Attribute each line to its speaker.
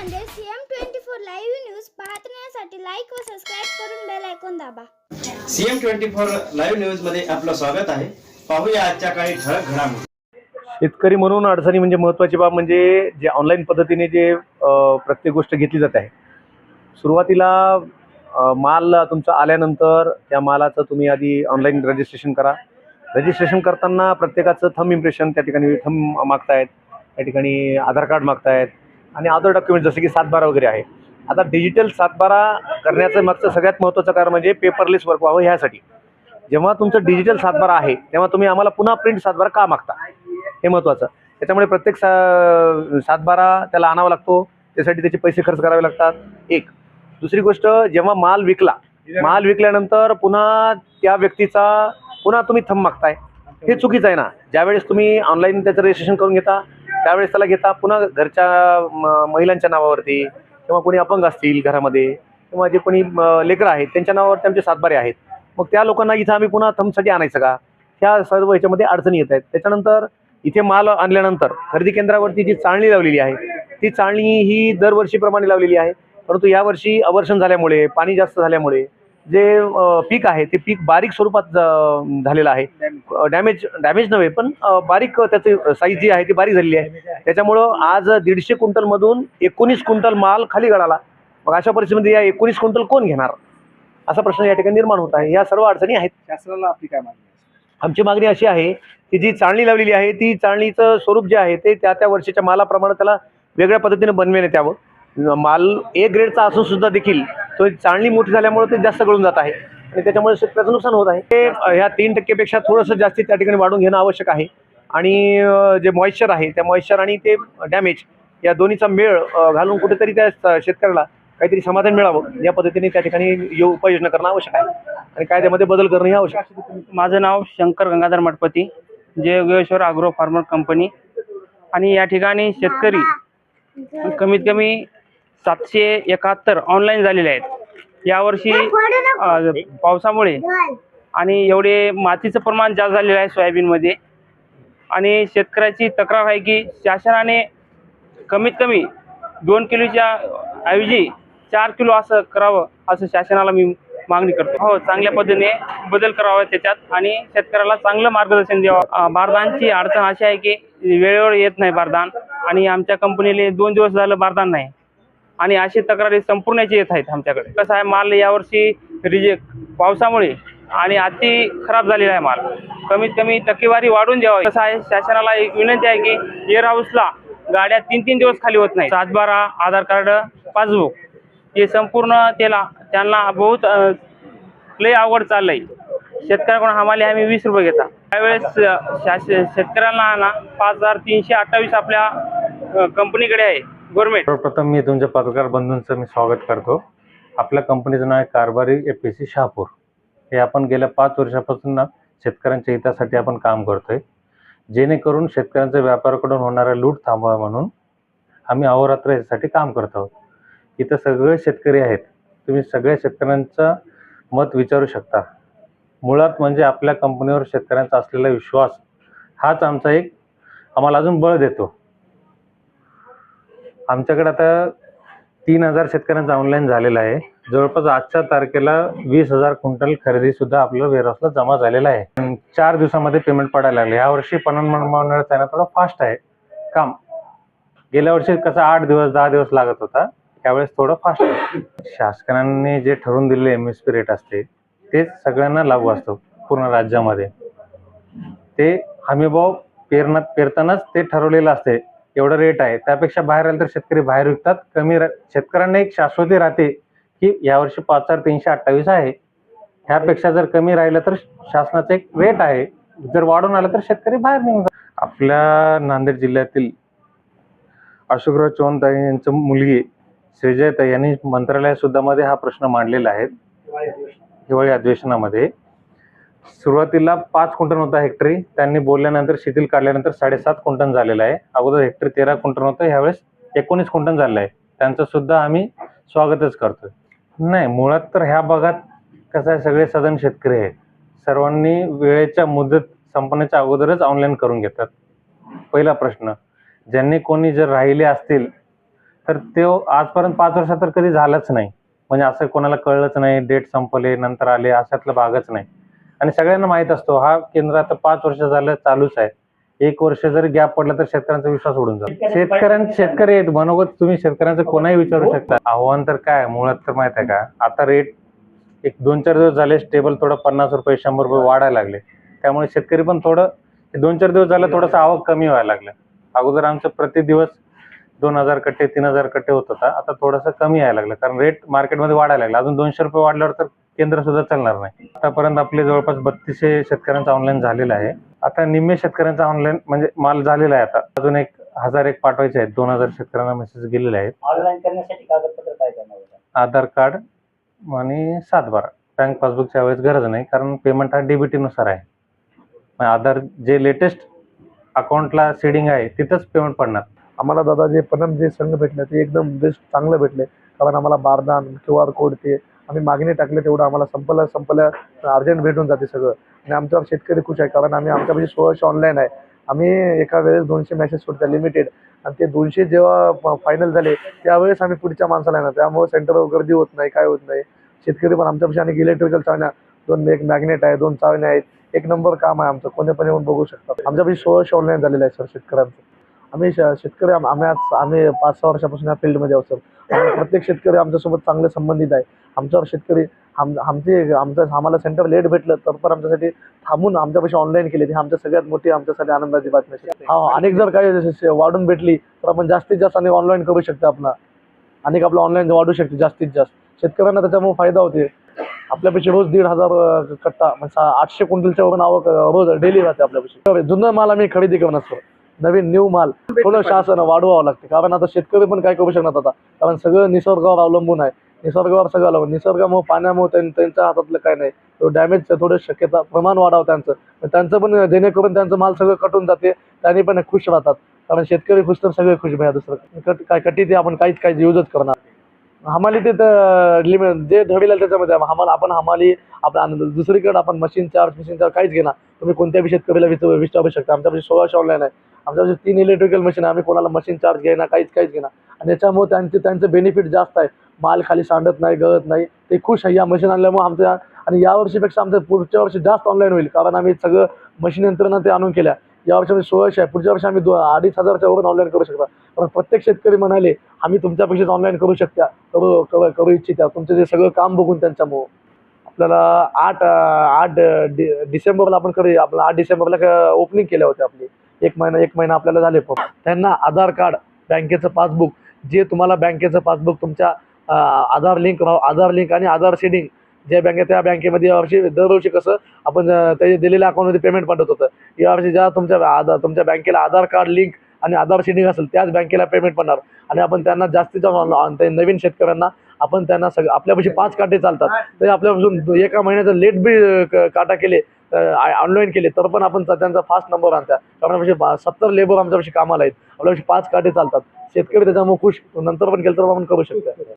Speaker 1: Nanded CM twenty four live news पाहण्यासाठी like व subscribe करून बेल ऐकून दाबा.
Speaker 2: सीएम ट्वेंटी फोर लाईव्ह न्यूजमध्ये आपलं स्वागत आहे. पाहूया आजच्या काही ठळक घडामोडी.
Speaker 3: शेतकरी म्हणून अडचणी म्हणजे महत्त्वाची बाब म्हणजे जे ऑनलाईन पद्धतीने जे अ, प्रत्येक गोष्ट घेतली जात आहे. सुरुवातीला अ, माल तुमचा आल्यानंतर त्या मालाचं तुम्ही आधी ऑनलाईन रजिस्ट्रेशन करा. रजिस्ट्रेशन करताना प्रत्येकाचं थंब इम्प्रेशन त्या ठिकाणी थंब मागतायत त्या ठिकाणी आधार कार्ड मागतायत आणि अदर डॉक्युमेंट जसे की सातबारा वगैरे आहे. आता डिजिटल सातबारा करण्याचं मागचं सगळ्यात महत्त्वाचं कारण म्हणजे पेपरलेस वर्क व्हावं ह्यासाठी. जेव्हा तुमचं डिजिटल सातबारा आहे तेव्हा तुम्ही आम्हाला पुन्हा प्रिंट सातबारा का मागता? हे महत्त्वाचं त्याच्यामुळे प्रत्येक सा सातबारा त्याला आणावा लागतो. त्यासाठी त्याचे पैसे खर्च करावे लागतात. एक. दुसरी गोष्ट जेव्हा माल विकला माल विकल्यानंतर पुन्हा त्या व्यक्तीचा पुन्हा तुम्ही थंब मागताय. हे चुकीचं आहे ना. ज्यावेळेस तुम्ही ऑनलाईन त्याचं रजिस्ट्रेशन करून घेता त्यावेळेस त्याला घेता पुन्हा घरच्या म- महिलांच्या नावावरती किंवा कोणी अपंग असतील घरामध्ये किंवा जे कोणी लेकरं आहेत त्यांच्या नावावरती आमचे सातबारे आहेत. मग त्या लोकांना इथं आम्ही पुन्हा थंबसाठी आणायचं का? ह्या सर्व ह्याच्यामध्ये अडचणी येत आहेत. त्याच्यानंतर इथे माल आणल्यानंतर खरेदी केंद्रावरती जी चाळणी लावलेली आहे ती चाळणी ही दरवर्षीप्रमाणे लावलेली आहे. परंतु यावर्षी अवर्षण झाल्यामुळे पाणी जास्त झाल्यामुळे जे पीक आहे ते पीक बारीक स्वरूपात झालेलं आहे. डॅमेज डॅमेज नव्हे पण बारीक त्याची साईज जी आहे ती बारीक झालेली आहे. त्याच्यामुळं आज दीडशे क्विंटलमधून एकोणीस क्विंटल माल खाली गळाला. मग अशा परिस्थितीमध्ये या एकोणीस क्विंटल कोण घेणार? असा प्रश्न या ठिकाणी निर्माण होत आहे. या सर्व अडचणी आहेत.
Speaker 4: शासनाला आपली काय मागणी आहे?
Speaker 3: आमची मागणी अशी आहे की जी चाळणी लावलेली आहे ती चाळणीचं स्वरूप जे आहे ते त्या त्या वर्षीच्या मालाप्रमाणे त्याला वेगळ्या पद्धतीने बनविण्यात यावं. माल ए ग्रेडचा असून सुद्धा देखील तो चाळणी मोठी झाल्यामुळे ते जास्त गळून जात आहे. आणि त्याच्यामुळे शेतकऱ्याचं नुकसान होत आहे. ते ह्या तीन टक्केपेक्षा थोडंसं जास्ती त्या ठिकाणी वाढून घेणं आवश्यक आहे. आणि जे मॉइश्चर आहे त्या मॉइश्चर आणि ते डॅमेज या दोन्हीचा मेळ घालून कुठेतरी त्या शेतकऱ्याला काहीतरी समाधान मिळावं. या पद्धतीने त्या ठिकाणी यो उपाययोजना करणं आवश्यक आहे. आणि कायद्यामध्ये बदल करणं हे आवश्यक आहे.
Speaker 5: माझं नाव शंकर गंगाधर मठपती जय योगेश्वर आग्रो फार्मर कंपनी आणि या ठिकाणी शेतकरी कमीत कमी सातशे एकाहत्तर ऑनलाईन झालेले आहेत. यावर्षी पावसामुळे. आणि एवढे मातीचं प्रमाण जास्त झालेलं आहे सोयाबीनमध्ये. आणि शेतकऱ्याची तक्रार आहे की शासनाने कमीत कमी दोन किलोच्या ऐवजी चार किलो असं करावं असं शासनाला मी मागणी करतो. हो चांगल्या पद्धतीने बदल करावा त्याच्यात आणि शेतकऱ्याला चांगलं मार्गदर्शन द्यावं. बारदानची अडचण अशी आहे की वेळेवर येत नाही बारदान. आणि आमच्या कंपनीला दोन दिवस झालं बारदान नाही. आणि अशी तक्रारी संपूर्णची येत आहेत आमच्याकडे. कसं आहे माल यावर्षी रिजेक्ट पावसामुळे आणि अति खराब झालेला आहे माल. कमीत कमी टक्केवारी वाढून द्यावा. कसं आहे शासनाला एक विनंती आहे की एअर हाऊसला गाड्या तीन तीन दिवस खाली होत नाही सातबारा आधार कार्ड पासबुक हे संपूर्ण त्याला त्यांना बहुत लय लय चाललं चाललंय. शेतकऱ्याकडून हमाली आम्ही वीस रुपये घेता. त्यावेळेस शास शेतकऱ्यांना ना पाच हजार तीनशे अठ्ठावीस आपल्या कंपनीकडे आहे. गव्हर्नमेंट?
Speaker 6: सर्वप्रथम मी तुमच्या पत्रकार बंधूंचं मी स्वागत करतो. आपल्या कंपनीचं नाव आहे Karbhari A P C Shahapur. हे आपण गेल्या पाच वर्षापासून ना शेतकऱ्यांच्या हितासाठी आपण काम करतोय. जेणेकरून शेतकऱ्यांच्या व्यापाराकडून होणारा लूट थांबवा म्हणून आम्ही अहोरात्र यासाठी काम करत आहोत. इथं सगळे शेतकरी आहेत. तुम्ही सगळ्या शेतकऱ्यांचं मत विचारू शकता. मुळात म्हणजे आपल्या कंपनीवर शेतकऱ्यांचा असलेला विश्वास हाच आमचा एक आम्हाला अजून बळ देतो. आमच्याकडे आता तीन हजार शेतकऱ्यांचा ऑनलाईन झालेला आहे. जवळपास आजच्या तारखेला वीस हजार क्विंटल खरेदी सुद्धा आपल्या वेअरहाऊसला जमा झालेला आहे. चार दिवसामध्ये पेमेंट पडायला लागले. यावर्षी पणन मंडळ त्यांना थोडं फास्ट आहे. काम. गेल्या वर्षी कसं आठ दिवस दहा दिवस लागत होता. त्यावेळेस थोडं फास्ट आहे. शासनाने जे ठरवून दिलेले एम एस पी रेट असते तेच सगळ्यांना लागू असतो पूर्ण राज्यामध्ये. ते हमीभाव पेरण पेरतानाच ते ठरवलेलं असते. एवढं रेट आहे. त्यापेक्षा बाहेर आलं तर शेतकरी बाहेर विकतात. कमी शेतकऱ्यांना एक शाश्वती राहते की यावर्षी पाच हजार तीनशे अठ्ठावीस आहे. ह्यापेक्षा जर कमी राहिलं तर शासनाचं एक रेट आहे. जर वाढून आलं तर शेतकरी बाहेर निघून आपल्या नांदेड जिल्ह्यातील अशोकराव चव्हाणताई यांचं मुलगी श्रीजयताई यांनी मंत्रालय सुद्धा मध्ये हा प्रश्न मांडलेला आहे. हिवाळी अधिवेशनामध्ये. सुरुवातीला पाच क्विंटल होता हेक्टरी. त्यांनी बोलल्यानंतर शिथिल काढल्यानंतर साडेसात क्विंटल झालेला आहे. अगोदर हेक्टरी तेरा क्विंटल होतं ह्यावेळेस एकोणीस क्विंटल झालं आहे. त्यांचं सुद्धा आम्ही स्वागतच करतो नाही मुळात तर ह्या भागात कसं आहे सगळे सदन शेतकरी आहेत. सर्वांनी वेळेच्या मुदत संपण्याच्या अगोदरच ऑनलाईन करून घेतात. पहिला प्रश्न ज्यांनी कोणी जर राहिले असतील तर ते आजपर्यंत पाच वर्षात तर कधी झालंच नाही. म्हणजे असं कोणाला कळलंच नाही डेट संपले नंतर आले अशातला भागच नाही. आणि सगळ्यांना माहीत असतो हा केंद्र आता पाच वर्ष झालं चालूच आहे. एक वर्ष जर गॅप पडला तर शेतकऱ्यांचा विश्वास उडून जातो. शेतकऱ्यां शेतकरी आहेत मनोगत तुम्ही शेतकऱ्यांचं कोणाही विचारू शकता. आव्हान तर काय मुळात तर माहीत आहे का आता रेट एक दोन चार दिवस झाले स्टेबल थोडं पन्नास रुपये शंभर रुपये वाढायला लागले. त्यामुळे शेतकरी पण थोडं दोन चार दिवस झालं थोडंसं आवक कमी व्हायला लागलं. अगोदर आमचं प्रति दिवस दोन हजार कट्टे तीन हजार कट्टे होत होता. आता थोडंसं कमी यायला लागलं. कारण रेट मार्केटमध्ये वाढायला लागला. अजून दोनशे रुपये वाढल्यावर तर केंद्र सुद्धा चालणार नाही. आतापर्यंत आपले जवळपास बत्तीसशे शेतकऱ्यांचं ऑनलाईन झालेलं आहे. आता निम्मे शेतकऱ्यांचा ऑनलाईन म्हणजे माल झालेला आहे आता. अजून एक हजार एक पाठवायचे आहेत. दोन हजार शेतकऱ्यांना मेसेज गेलेले आहेत.
Speaker 7: ऑनलाईन करण्यासाठी कागदपत्र काय करणार
Speaker 6: आधार कार्ड आणि सातबारा. बँक पासबुकच्या वेळेस गरज नाही कारण पेमेंट हा DBT नुसार आहे. आधार जे लेटेस्ट अकाउंटला सेडिंग आहे तिथंच पेमेंट पडणार.
Speaker 8: आम्हाला दादा जे पणम जे संघ भेटले ते एकदम बेस्ट चांगलं भेटले. कारण आम्हाला बारदान क्यू आर कोड ते आम्ही मागणी टाकले तेवढं आम्हाला संपलं संपलं अर्जंट भेटून जाते सगळं. आणि आमच्यावर शेतकरी खुश आहे कारण आम्ही आमच्यापाशी सोळाशे ऑनलाईन आहे. आम्ही एका वेळेस दोनशे मॅसेज सोडतात लिमिटेड आणि ते दोनशे जेव्हा फायनल झाले त्यावेळेस आम्ही पुढच्या माणसाला येणार. त्यामुळे सेंटरवर गर्दी होत नाही काय होत नाही. शेतकरी पण आमच्यापाशी आणि इलेक्ट्रिकल चावण्या दोन एक मॅग्नेट आहे दोन चावण्या आहेत. एक नंबर काम आहे आमचं कोणी पण येऊन बघू शकतात आमच्यापाशी सोळाशे ऑनलाईन झालेलं आहे सर शेतकऱ्यांचं. आम्ही शेतकरी आम्ही आज आम्ही पाच सहा वर्षापासून या फील्डमध्ये आहोत सर. प्रत्येक शेतकरी आमच्यासोबत चांगले संबंधित आहे. आमच्यावर शेतकरी आम आमचे आमचं आम्हाला सेंटर लेट भेटलं तर पण आमच्यासाठी थांबून आमच्यापाशी ऑनलाईन केले. ही आमच्या सगळ्यात मोठी आमच्यासाठी आनंदाची बातमी हा अनेक जर काही वाढून भेटली तर आपण जास्तीत जास्त आणि ऑनलाईन करू शकतो आपला. अनेक आपलं ऑनलाईन वाढू शकते जास्तीत जास्त. शेतकऱ्यांना त्याच्यामुळे फायदा होते आपल्यापेक्षा रोज दीड हजार कट्टा म्हणजे आठशे क्विंटलच्या वरून आवक रोज डेली राहते आपल्यापेक्षा जुनं माल आम्ही खरेदी करून असतो नवीन न्यू माल थोडं शासन वाढवावं लागते. कारण आता शेतकरी पण काय करू शकणार आता? कारण सगळं निसर्गावर अवलंबून आहे. निसर्गावर सगळं अवलंबून. निसर्गामुळे पाण्यामुळे त्यां- त्यांच्या हातातलं काय नाही. डॅमेज थोडं शक्यता प्रमाण वाढावं त्यांचं. त्यांचं पण जेणेकरून त्यांचं माल सगळं कटून जाते. त्यांनी पण खुश राहतात. कारण शेतकरी खुश तर सगळे खुश भया दुसरं कट काय कटी ते आपण काहीच काहीच यूजच करणार हमाली ते तर लिमिट जे धडीला त्याच्यामध्ये. हमाल आपण हमाली आपल्या आणि दुसरीकडे आपण मशीन चार्ज मशीन चार्ज काहीच घेणार. तुम्ही कोणत्या बी शेतकरीला विचारू विचारू शकता. आमच्यापाशी सोळाशे ऑनलाईन आहे. आमच्या तीन इलेक्ट्रिकल मशीन आम्ही कोणाला मशीन चार्ज घेणार काहीच काहीच घेणार आणि याच्यामुळे त्यांचे त्यांचं बेनिफिट जास्त आहे. माल खाली सांडत नाही गळत नाही. ते खुश आहे या मशीन आणल्यामुळे आमच्या आणि या वर्षीपेक्षा आमचं पुढच्या वर्षी जास्त ऑनलाईन होईल. कारण आम्ही सगळं मशीन यंत्रणा ते आणून केल्या. या वर्षी आम्ही सोळाशे आहे. पुढच्या वर्षी आम्ही दो अडीच हजारच्या वरून ऑनलाईन करू शकता. पण प्रत्येक शेतकरी म्हणाले आम्ही तुमच्यापेक्षाच ऑनलाईन करू शकता. करू करू करू इच्छिता. तुमचं जे सगळं काम बघून त्यांच्यामुळं. आपल्याला आठ आठ डि डिसेंबरला आपण करू आपलं आठ डिसेंबरला ओपनिंग केल्या होत्या आपली. एक महिना एक महिना आपल्याला झाले पण त्यांना आधार कार्ड बँकेचं पासबुक जे तुम्हाला बँकेचं पासबुक तुमच्या आधार लिंक राह आधार लिंक आणि आधार शेडिंग ज्या बँकेत त्या बँकेमध्ये यावर्षी दरवर्षी कसं आपण त्याचे दिलेल्या अकाउंटमध्ये पेमेंट पाठवत होतं यावर्षी ज्या तुमच्या आधार तुमच्या बँकेला आधार कार्ड लिंक आणि आधार शेडिंग असेल त्याच बँकेला पेमेंट पडणार. आणि आपण त्यांना जास्तीत जास्त नवीन शेतकऱ्यांना आपण त्यांना सगळं आपल्यापाशी पाच काटे चालतात. तरी आपल्यापासून एका महिन्याचं लेट बी क- काटा केले ऑनलाईन केले तर पण आपण त्यांचा फास्ट नंबर आणता. कारण सत्तर लेबर आमच्यापाशी कामाला आहेत. आपल्यापाशी पाच काटे चालतात. शेतकरी त्याच्यामुळे खुश नंतर पण केलं तर आपण करू शकतो.